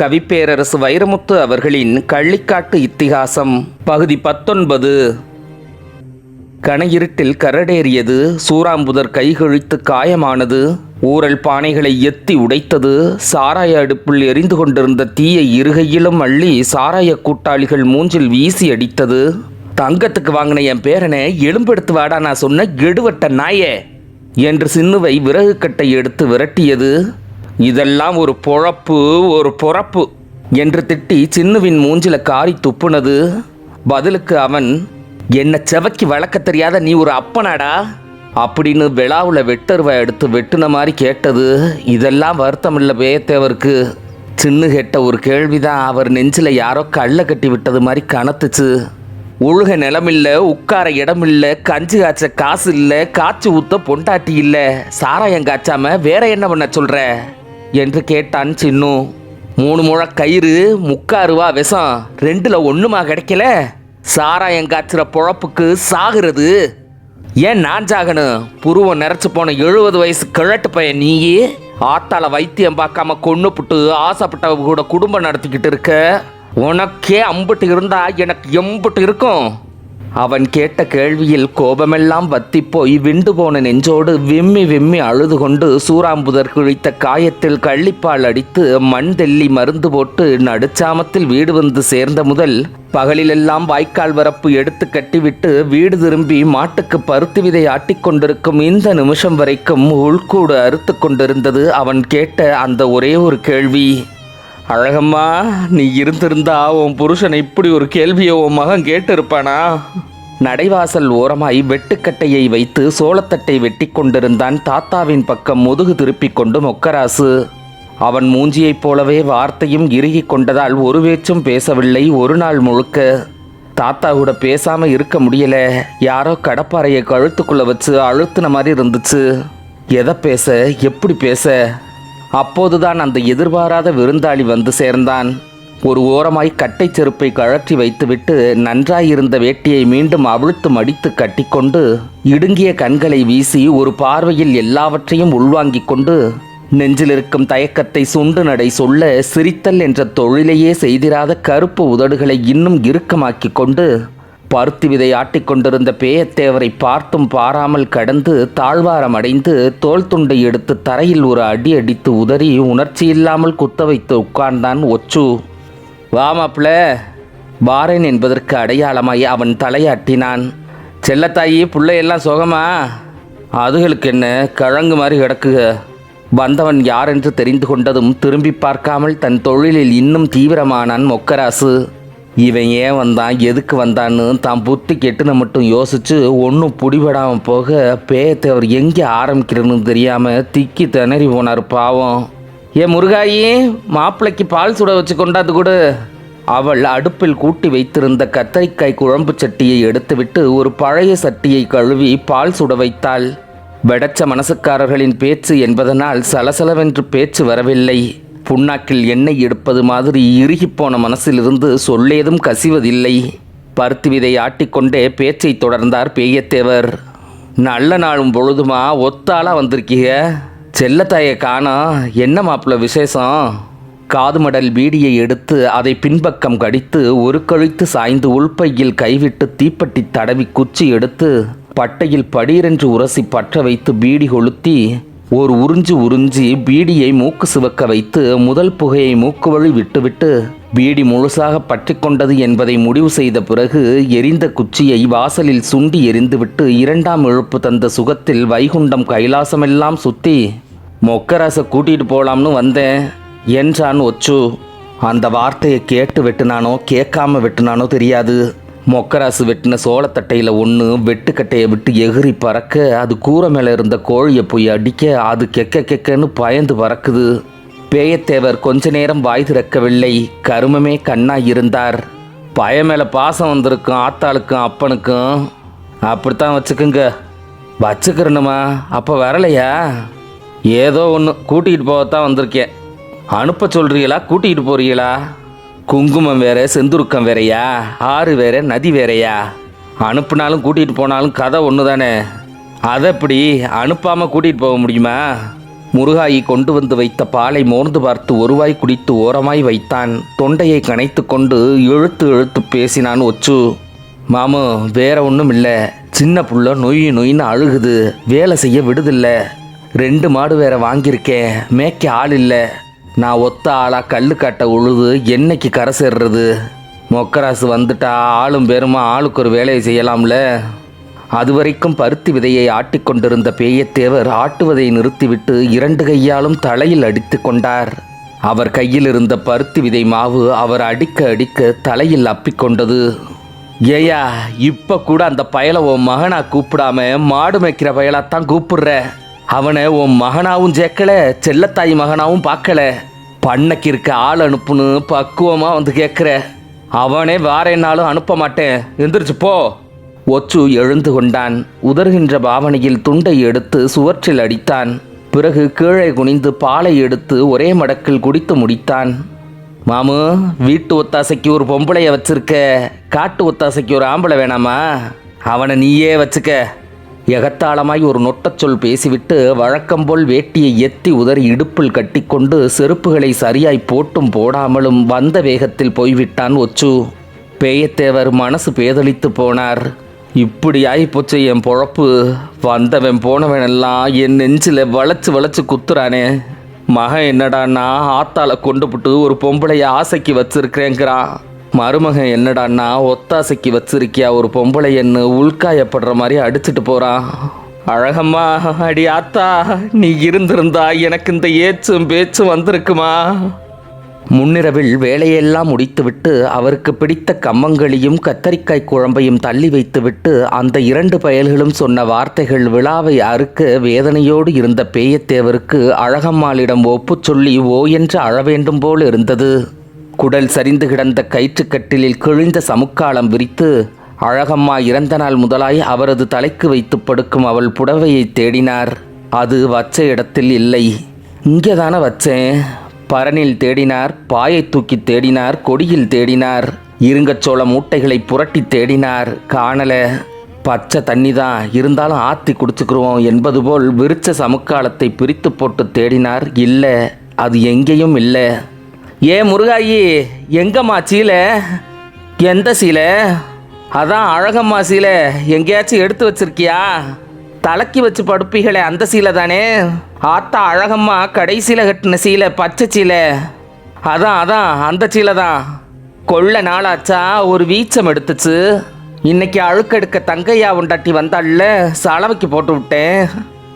கவிப்பேரரசு வைரமுத்து அவர்களின் கள்ளிக்காட்டு இத்திகாசம் பகுதி பத்தொன்பது. கனையிருட்டில் கரடேறியது சூராம்புதர் கைகழித்து காயமானது ஊரல் பானைகளை எத்தி உடைத்தது சாராய அடுப்பில் எரிந்து கொண்டிருந்த தீயை இருகையிலும் அள்ளி சாராய கூட்டாளிகள் மூஞ்சில் வீசி அடித்தது. தங்கத்துக்கு வாங்கின என் பேரனை எலும்பெடுத்து வாடா நான் சொன்ன கெடுவட்ட நாயே என்று சின்னுவை விறகு கட்டை எடுத்து விரட்டியது. இதெல்லாம் ஒரு பொழப்பு ஒரு பொறப்பு என்று திட்டி சின்னுவின் மூஞ்சில காரி துப்புனது. பதிலுக்கு அவன் என்ன செவக்கி வளர்க்க தெரியாத நீ ஒரு அப்பனாடா? அப்படின்னு விழாவில் வெட்டருவா எடுத்து வெட்டுன மாதிரி கேட்டது. இதெல்லாம் வருத்தம் இல்லை பேத்தேவருக்கு சின்னு கேட்ட ஒரு கேள்விதான் அவர் நெஞ்சில் யாரோ கல்லை கட்டி விட்டது மாதிரி கனத்துச்சு. ஒழுக நிலமில்ல உட்கார இடமில்ல கஞ்சி காய்ச்ச காசு இல்லை காய்ச்சி ஊத்த பொண்டாட்டி இல்லை சாராயம் காய்ச்சாம வேற என்ன பண்ண சொல்கிற என்று கேட்டான் சின்னு. மூணு முழ கயிறு முக்காறுவா விஷம். ரெண்டுல ஒண்ணுமா கிடைக்கல? சாராயம் காய்ச்சுற பொழப்புக்கு சாகிறது. ஏன் நான் சாகணும் புருவம் நிறைச்சு போன எழுபது வயசு கிழட்டு பையன் நீயே. ஆத்தால வைத்தியம் பார்க்காம கொன்னு புட்டு கூட குடும்பம் நடத்திக்கிட்டு இருக்க. உனக்கே அம்புட்டு இருந்தா எனக்கு எம்புட்டு இருக்கும். அவன் கேட்ட கேள்வியில் கோபமெல்லாம் வத்திப்போய் போய் விண்டு போன நெஞ்சோடு விம்மி விம்மி அழுது கொண்டு சூறாம்புதர் குழித்த காயத்தில் கள்ளிப்பால் அடித்து மண் தெல்லி மருந்து போட்டு நடுச்சாமத்தில் வீடு வந்து சேர்ந்த முதல் பகலிலெல்லாம் வாய்க்கால் வரப்பு எடுத்து கட்டிவிட்டு வீடு திரும்பி மாட்டுக்கு பருத்தி விதை ஆட்டிக்கொண்டிருக்கும் இந்த நிமிஷம் வரைக்கும் உள்கூடு அறுத்து கொண்டிருந்தது அவன் கேட்ட அந்த ஒரே ஒரு கேள்வி. அழகம்மா நீ இருந்திருந்தா உன் புருஷனை இப்படி ஒரு கேள்வியை உன் மகன் கேட்டிருப்பானா? நடைவாசல் ஓரமாய் வெட்டுக்கட்டையை வைத்து சோளத்தட்டை வெட்டி கொண்டிருந்தான் தாத்தாவின் பக்கம் முதுகு திருப்பிக் கொண்டு மொக்கராசு. அவன் மூஞ்சியைப் போலவே வார்த்தையும் இறுகி கொண்டதால் ஒரு வேச்சும் பேசவில்லை. ஒரு நாள் முழுக்க தாத்தா கூட பேசாம இருக்க முடியல. யாரோ கடப்பாறையை கழுத்துக்குள்ள வச்சு அழுத்தின மாதிரி இருந்துச்சு. எதை பேச எப்படி பேச? அப்போதுதான் அந்த எதிர்பாராத விருந்தாளி வந்து சேர்ந்தான். ஒரு ஓரமாய் கட்டை செருப்பை கழற்றி வைத்துவிட்டு நன்றாயிருந்த வேட்டியை மீண்டும் அவிழ்த்து மடித்து கட்டிக்கொண்டு இடுங்கிய கண்களை வீசி ஒரு பார்வையில் எல்லாவற்றையும் உள்வாங்கிக் கொண்டு நெஞ்சிலிருக்கும் தயக்கத்தை சுண்டு நடை சொல்ல சிரித்தல் என்ற தொழிலையே செய்திராத கருப்பு உதடுகளை இன்னும் இறுக்கமாக்கிக் கொண்டு பருத்தி விதை ஆட்டிக்கொண்டிருந்த பேயத்தேவரை பார்த்தும் பாராமல் கடந்து தாழ்வாரம் அடைந்து தோல் துண்டை எடுத்து தரையில் ஒரு அடி அடித்து உதறி உணர்ச்சியில்லாமல் குத்த வைத்து உட்கார்ந்தான் ஒச்சு. வாமாப்ள பாரேன் என்பதற்கு அடையாளமாய் அவன் தலையாட்டினான். செல்லத்தாயி பிள்ளையெல்லாம் சுகமா? அதுகளுக்கு என்ன? கிழங்கு மாதிரி கிடக்குக. வந்தவன் யாரென்று தெரிந்து கொண்டதும் திரும்பி பார்க்காமல் தன் தொழிலில் இன்னும் தீவிரமானான் மொக்கராசு. இவன் ஏன் வந்தான் எதுக்கு வந்தான்னு தான் புத்தி கெட்டுன மட்டும் யோசிச்சு ஒன்றும் பிடிபடாமல் போக பேயத்தேவர் எங்கே ஆரம்பிக்கிறன்னு தெரியாமல் திக்கி திணறி போனார் பாவம். ஏ முருகாயி மாப்பிள்ளைக்கு பால் சுட வச்சு கொண்டாந்து கொடு. அவள் அடுப்பில் கூட்டி வைத்திருந்த கத்தரிக்காய் குழம்பு சட்டியை எடுத்துவிட்டு ஒரு பழைய சட்டியை கழுவி பால் சுட வைத்தாள். வெடச்ச மனசுக்காரர்களின் பேச்சு என்பதனால் சலசலவென்று பேச்சு வரவில்லை. புண்ணாக்கில் எண்ணெய் எடுப்பது மாதிரி இறுகிப்போன மனசிலிருந்து சொல்லேதும் கசிவதில்லை. பருத்தி விதை ஆட்டிக்கொண்டே பேச்சை தொடர்ந்தார் பேயத்தேவர். நல்ல நாளும் பொழுதுமா ஒத்தாளா வந்திருக்கீங்க? செல்லத்தாயை காணோம் என்ன மாப்பிள்ள விசேஷம்? காது மடல் பீடியை எடுத்து அதை பின்பக்கம் கடித்து ஒரு கழித்து சாய்ந்து உள்பையில் கைவிட்டு தீப்பெட்டி தடவி குச்சி எடுத்து பட்டையில் படீரென்று உரசி பற்ற வைத்து பீடி கொளுத்தி ஒரு உறிஞ்சு உறிஞ்சி பீடியை மூக்கு சிவக்க வைத்து முதல் புகையை மூக்கு வழி விட்டுவிட்டு பீடி முழுசாக பற்றி கொண்டது என்பதை முடிவு செய்த பிறகு எரிந்த குச்சியை வாசலில் சுண்டி எரிந்துவிட்டு இரண்டாம் இழுப்பு தந்த சுகத்தில் வைகுண்டம் கைலாசமெல்லாம் சுத்தி மொக்கராசை கூட்டிட்டு போலாம்னு வந்தேன் என்றான் ஒச்சு. அந்த வார்த்தையை கேட்டு வெட்டுனானோ கேட்காம வெட்டுனானோ தெரியாது. மொக்கராசு வெட்டின சோளத்தட்டையில் ஒன்று வெட்டுக்கட்டையை விட்டு எகிரி பறக்க அது கூரை மேலே இருந்த கோழியை போய் அடிக்க அது கெக்க கெக்கன்னு பயந்து பறக்குது. பேயத்தேவர் கொஞ்ச நேரம் வாய் திறக்கவில்லை. கருமமே கண்ணாய் இருந்தார். பய மேலே பாசம் வந்திருக்கும் ஆத்தாளுக்கும் அப்பனுக்கும். அப்படித்தான் வச்சுக்குங்க. வச்சுக்கிறணுமா? அப்போ வரலையா? ஏதோ ஒன்று கூட்டிகிட்டு போகத்தான் வந்திருக்கேன். அனுப்ப சொல்கிறீங்களா கூட்டிகிட்டு போகிறீங்களா குங்குமம் வேற செந்துருக்கம் வேறையா? ஆறு வேற நதி வேறையா? அனுப்புனாலும் கூட்டிகிட்டு போனாலும் கதை ஒன்று தானே அதை அப்படி அனுப்பாமல் கூட்டிகிட்டு போக முடியுமா? முருகாயி கொண்டு வந்து வைத்த பாலை மோர்ந்து பார்த்து ஒருவாய் குடித்து ஓரமாய் வைத்தான். தொண்டையை கனைத்து கொண்டு இழுத்து இழுத்து பேசினான் ஒச்சு. மாமு வேற ஒன்றும் இல்லை சின்ன புள்ள நொய் நொயின்னு அழுகுது. வேலை செய்ய விடுதில்ல. ரெண்டு மாடு வேற வாங்கியிருக்கேன். மேய்க்க ஆள் இல்லை. நான் ஒத்த ஆளாக கல்லு கட்ட உழுது என்னைக்கு கரை சேர்றது? மொக்கராசு வந்துட்டா ஆளும் பேருமா ஆளுக்கு ஒரு வேலையை செய்யலாம்ல? அதுவரைக்கும் பருத்தி விதையை ஆட்டிக்கொண்டிருந்த பேயத்தேவர் ஆட்டுவதை நிறுத்திவிட்டு இரண்டு கையாலும் தலையில் அடித்து கொண்டார். அவர் கையில் இருந்த பருத்தி விதை மாவு அவர் அடிக்க அடிக்க தலையில் அப்பிக்கொண்டது ஏயா இப்போ கூட அந்த பயலை உன் மகனா கூப்பிடாம மாடு மேய்க்கிற பயலாத்தான் கூப்பிடுற. அவனை உன் மகனாவும் சேர்க்கல செல்லத்தாய் மகனாவும் பார்க்கல. பண்ணைக்கு இருக்க ஆள் அனுப்புன்னு பக்குவமாக வந்து கேட்குற. அவனே வாரேனாலும் அனுப்ப மாட்டேன். எந்திரிச்சு போ. ஒச்சு எழுந்து கொண்டான். உதறுகின்ற பாவனையில் துண்டை எடுத்து சுவற்றில் அடித்தான். பிறகு கீழே குனிந்து பாலை எடுத்து ஒரே மடக்கில் குடித்து முடித்தான். மாமு வீட்டு ஒத்தாசைக்கு ஒரு பொம்பளைய வச்சிருக்க. காட்டு ஒத்தாசைக்கு ஒரு ஆம்பளை வேணாமா? அவனை நீயே வச்சுக்க. எகத்தாளமாய் ஒரு நொட்டச்சொல் பேசிவிட்டு வழக்கம்போல் வேட்டியை எத்தி உதறி இடுப்பில் கட்டிக்கொண்டு செருப்புகளை சரியாய் போட்டும் போடாமலும் வந்த வேகத்தில் போய்விட்டான் ஒச்சு. பேயத்தேவர் மனசு பேதளித்து போனார். இப்படி ஆகிப்போச்சு என் பொழப்பு. வந்தவன் போனவனெல்லாம் என் நெஞ்சில் வளைச்சு வளைச்சு குத்துறானே. மகன் என்னடான்னா ஆத்தால கொண்டு போட்டு ஒரு பொம்பளைய ஆசைக்கு வச்சிருக்கிறேங்கிறான். மருமகன் என்னடான்னா ஒத்தாசைக்கு வச்சிருக்கியா ஒரு பொம்பளையன்னு உள்காயப்படுற மாதிரி அடிச்சிட்டு போகிறான் அழகம்மா அடி ஆத்தா நீ இருந்திருந்தா எனக்கு இந்த ஏச்சும் பேச்சும் வந்திருக்குமா? முன்னிரவில் வேலையெல்லாம் முடித்துவிட்டு அவருக்கு பிடித்த கம்மங்களியும் கத்தரிக்காய் குழம்பையும் தள்ளி வைத்துவிட்டு அந்த இரண்டு பயல்களும் சொன்ன வார்த்தைகள் விழாவை அறுக்க வேதனையோடு இருந்த பேயத்தேவருக்கு அழகம்மாளிடம் ஒப்புச் சொல்லி ஓ என்று அழ வேண்டும் போல் இருந்தது. குடல் சரிந்து கிடந்த கயிற்றுக்கட்டிலில் கிழிந்த சமுக்காலம் விரித்து அழகம்மா இறந்த நாள் முதலாய் அவரது தலைக்கு வைத்து படுக்கும் அவள் புடவையை தேடினார். அது வச்ச இடத்தில் இல்லை. இங்கே தானே வச்சேன். பரனில் தேடினார் பாயை தூக்கி தேடினார் கொடியில் தேடினார் இருங்கச்சோள மூட்டைகளை புரட்டி தேடினார். காணல பச்சை தண்ணி தான் இருந்தாலும் ஆத்தி குடிச்சுக்கிருவோம் என்பது போல் விரிச்ச சமுக்காலத்தை பிரித்து போட்டு தேடினார். இல்லை அது எங்கேயும் இல்லை. ஏ முருகாயி எங்கம்மா சீலை? எந்த சீலை? அதான் அழகம்மா சீலை. எங்கேயாச்சும் எடுத்து வச்சிருக்கியா? தலைக்கு வச்சு படுப்பீங்களே அந்த சீலை தானே? ஆத்தா அழகம்மா கடைசியில் கட்டின சீலை பச்சை சீலை. அதான் அதான் அந்த சீலை தான். கொள்ள நாளாச்சா ஒரு வீச்சம் எடுத்துச்சு. இன்னைக்கு அழுக்கெடுக்க தங்கையா உண்டாட்டி வந்தாள்ல சலவைக்கு போட்டு விட்டேன்.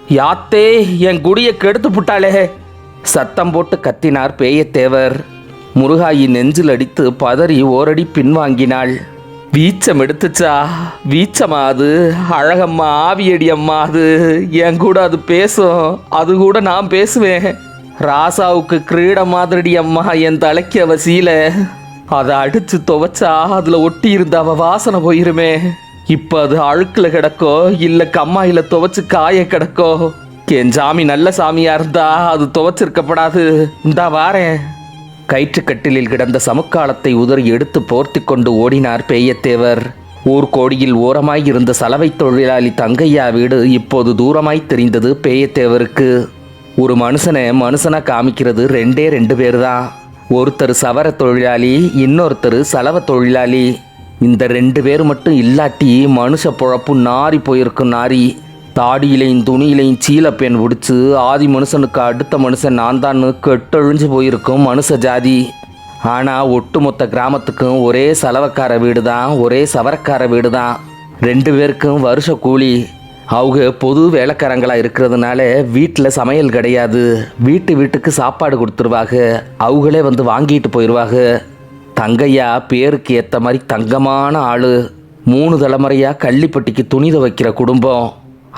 யாத்தே என் குடியை கெடுத்து புட்டாளே. சத்தம் போட்டு கத்தினார் பேயத்தேவர். முருகாயி நெஞ்சில் அடித்து பதறி ஓரடி பின்வாங்கினாள். வீச்சம் எடுத்துச்சா? வீச்சமா அது அழகம்மா ஆவியடி அம்மா அது? என் கூட அது பேசும். அது கூட நான் பேசுவேன். ராசாவுக்கு கிரீட மாதிரிடி அம்மா என் தலைக்கு அவ சீல. அதை அடிச்சு துவைச்சா அதுல ஒட்டி இருந்த அவ வாசனை போயிருமே. இப்ப அது அழுக்கில் கிடக்கோ இல்ல கம்மாயில துவைச்சு காய கிடக்கோ? என் சாமி நல்ல சாமியா இருந்தா அது துவைச்சிருக்கப்படாது. இந்தா வாரேன். கயிற்றுக்கட்டிலில் கிடந்த சமுக்காலத்தை உதறி எடுத்து போர்த்தி கொண்டு ஓடினார் பேயத்தேவர். ஊர்கோடியில் ஓரமாய் இருந்த சலவை தொழிலாளி தங்கையா வீடு இப்போது தூரமாய் தெரிந்தது பேயத்தேவருக்கு. ஒரு மனுஷனை மனுஷனை காமிக்கிறது ரெண்டே ரெண்டு பேர் தான் ஒருத்தர் சவர தொழிலாளி இன்னொருத்தர் சலவ தொழிலாளி. இந்த ரெண்டு பேர் மட்டும் இல்லாட்டி மனுஷ பொழப்பு நாரி போயிருக்கும் நாரி. தாடியிலையும் துணியிலையும் சீலப்பேன் பிடிச்சி ஆதி மனுஷனுக்கு அடுத்த மனுஷன் நான் தான் கெட்டொழிஞ்சு போயிருக்கும் மனுஷ ஜாதி. ஆனால் ஒட்டுமொத்த கிராமத்துக்கும் ஒரே சலவக்கார வீடு தான் ஒரே சவரக்கார வீடு தான் ரெண்டு பேருக்கும் வருஷ கூலி. அவங்க பொது வேலைக்காரங்களாக இருக்கிறதுனால வீட்டில் சமையல் கிடையாது. வீட்டு வீட்டுக்கு சாப்பாடு கொடுத்துருவாங்க அவங்களே வந்து வாங்கிட்டு போயிடுவாங்க தங்கையா பேருக்கு ஏற்ற மாதிரி தங்கமான ஆள். மூணு தலைமுறையாக கள்ளிப்பட்டிக்கு துணி துவைக்கிற குடும்பம்.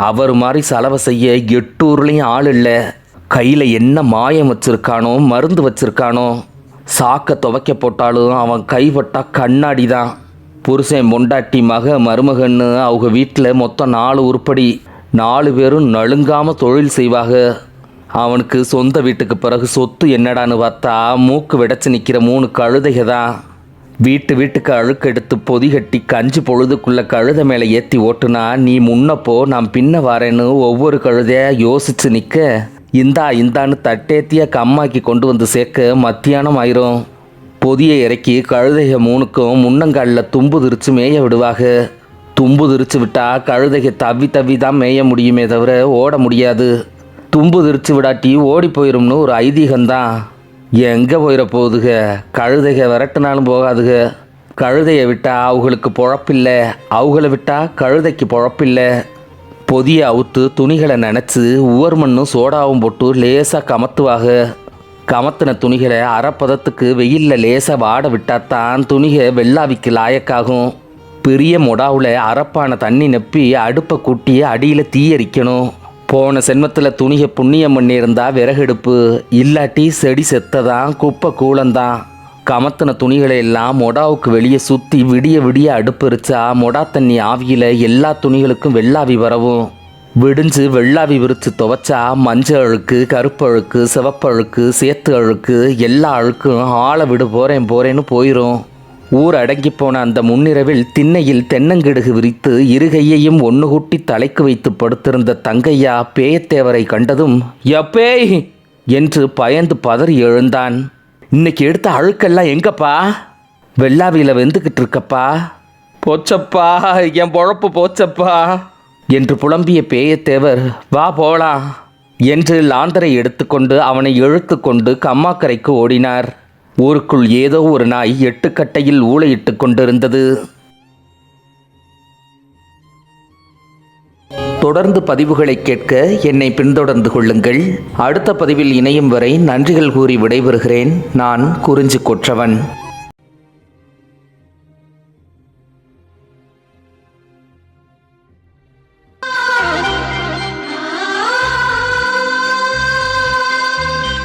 அவர் மாதிரி செலவை செய்ய எட்டு ஊர்லேயும் ஆள் இல்லை. கையில் என்ன மாயம் வச்சுருக்கானோ மருந்து வச்சுருக்கானோ சாக்க துவைக்க போட்டாலும் அவன் கைப்பட்டா கண்ணாடி தான் புருஷன் பொண்டாட்டி மக மருமகன்னு அவங்க வீட்டில் மொத்தம் நாலு உருப்படி. நாலு பேரும் நழுங்காமல் தொழில் செய்வாங்க அவனுக்கு சொந்த வீட்டுக்கு பிறகு சொத்து என்னடான்னு பார்த்தா மூக்கு விடைச்சி நிற்கிற மூணு கழுதைக தான் வீட்டு வீட்டுக்கு அழுக்கெடுத்து பொதி கட்டி கஞ்சி பொழுதுக்குள்ள கழுதை மேலே ஏற்றி ஓட்டுனா நீ முன்னப்போ நான் பின்ன வரேன்னு ஒவ்வொரு கழுதையா யோசிச்சு நிற்க இந்தா இந்தான்னு தட்டேத்தியா கம்மாக்கி கொண்டு வந்து சேர்க்க மத்தியானம் ஆயிரும். பொதியை இறக்கி கழுதைக மூணுக்கும் முன்னங்காலில் தும்பு திரிச்சு மேய விடுவாக. தும்பு திரிச்சு விட்டா கழுதைக தவி தவி தான் மேய முடியுமே தவிர ஓட முடியாது. தும்பு திரிச்சு விடாட்டி ஓடி போயிரும்னு ஒரு ஐதீகம்தான். எங்கே போயிட போகுதுக? கழுதைக விரட்டினாலும் போகாதுக. கழுதையை விட்டால் அவங்களுக்கு பொழப்பில்லை. அவங்கள விட்டால் கழுதைக்கு பொழப்பில்லை. பொதியை அவுத்து துணிகளை நினச்சி உவர் மண்ணும் சோடாவும் போட்டு லேசாக கமத்துவாக. கமத்தின துணிகளை அரைப்பதத்துக்கு வெயிலில் லேசாக வாட விட்டாத்தான் துணிகை வெள்ளாவிக்கு லாயக்காகும். பெரிய மொடாவில் அரப்பான தண்ணி நப்பி அடுப்பை கூட்டி அடியில் தீயரிக்கணும் போன சென்மத்தில் துணிகை புண்ணியம் பண்ணியிருந்தா விறகெடுப்பு இல்லாட்டி செடி செத்ததான் குப்பை கூலந்தான் கமத்தின துணிகளை எல்லாம் மொடாவுக்கு வெளியே சுற்றி விடிய விடிய அடுப்பு மொடா தண்ணி ஆவியில் எல்லா துணிகளுக்கும் வெள்ளாவி வரவும். விடிஞ்சு வெள்ளாவி விரித்து துவைச்சா மஞ்சள் அழுக்கு கருப்பு அழுக்கு சிவப்பு அழுக்கு சேத்து அழுக்கு எல்லா அழுக்கும் ஆளை விடு போகிறேன் போகிறேன்னு போயிடும் ஊர் அடங்கி போன அந்த முன்னிரவில் திண்ணையில் தென்னங்கிடுகு விரித்து இருகையையும் ஒன்று கூட்டி தலைக்கு வைத்து படுத்திருந்த தங்கையா பேயத்தேவரை கண்டதும் எப்பேய் என்று பயந்து பதறி எழுந்தான். இன்னைக்கு எடுத்த அழுக்கெல்லாம் எங்கப்பா? வெள்ளாவியில் வெந்துக்கிட்டு இருக்கப்பா? போச்சப்பா என் பொழப்பு போச்சப்பா. என்று புலம்பிய பேயத்தேவர் வா போலாம். என்று லாந்தரை எடுத்துக்கொண்டு அவனை இழுத்து கொண்டு கம்மாக்கரைக்கு ஓடினார். ஊருக்குள் ஏதோ ஒரு நாய் எட்டுக்கட்டையில் ஊளையிட்டு கொண்டிருந்தது. தொடர்ந்து பதிவுகளை கேட்க என்னை பின்தொடர்ந்து கொள்ளுங்கள். அடுத்த பதிவில் இணையும் வரை நன்றிகள் கூறி விடைபெறுகிறேன். நான் குறிஞ்சி கொற்றவன்.